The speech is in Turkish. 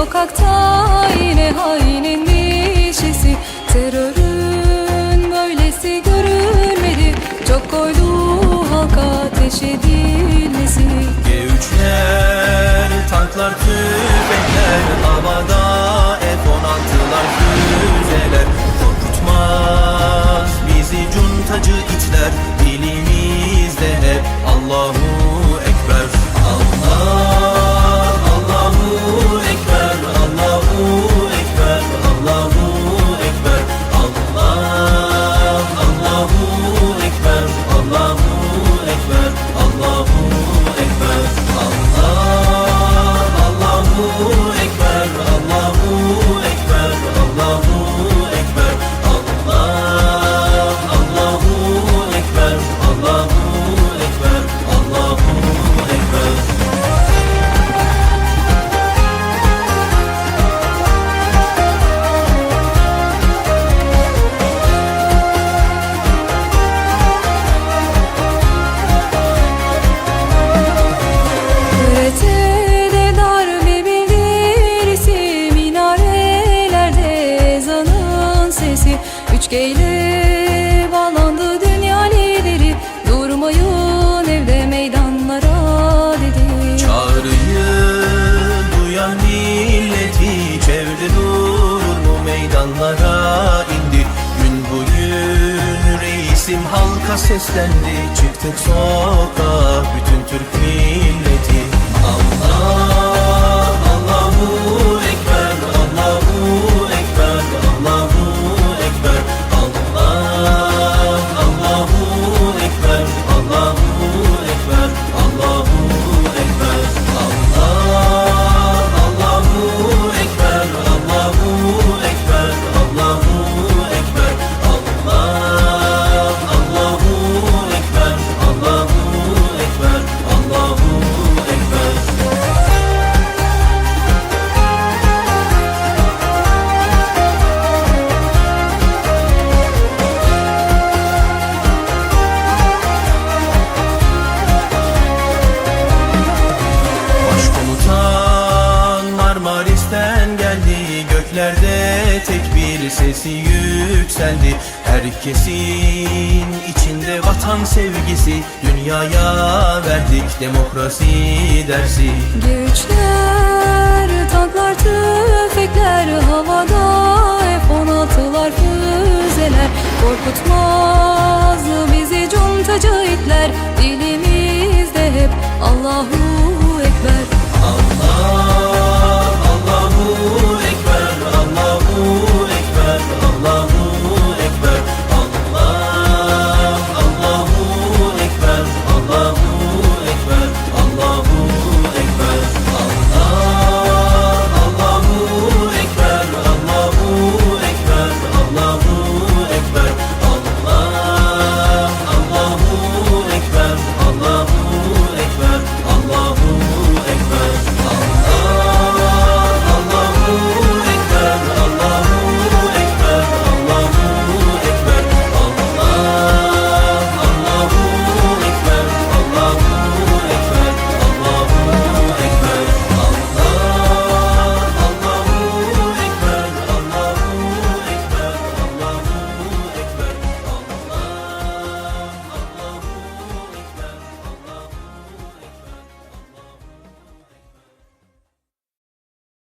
sokakta yine hainin dişisi Terörün böylesi görülmedi. Çok koydu halka ateş edilmesi. G3'ler, tanklar, tüfekler Havada sesi 3G ile bağlandı dünya lideri. Durmayın evde meydanlara dedi. Çağrıyı duyan milleti çevrede durur mu meydanlara indi. Gün bugün reisim halka seslendi. Çıktık sokağa bütün Türk milleti tekbir sesi yükseldi. Herkesin içinde vatan sevgisi Dünyaya verdik. Demokrasi dersi. Güçler, tanklar, tüfekler havada F-16'lar, füzeler. Korkutmaz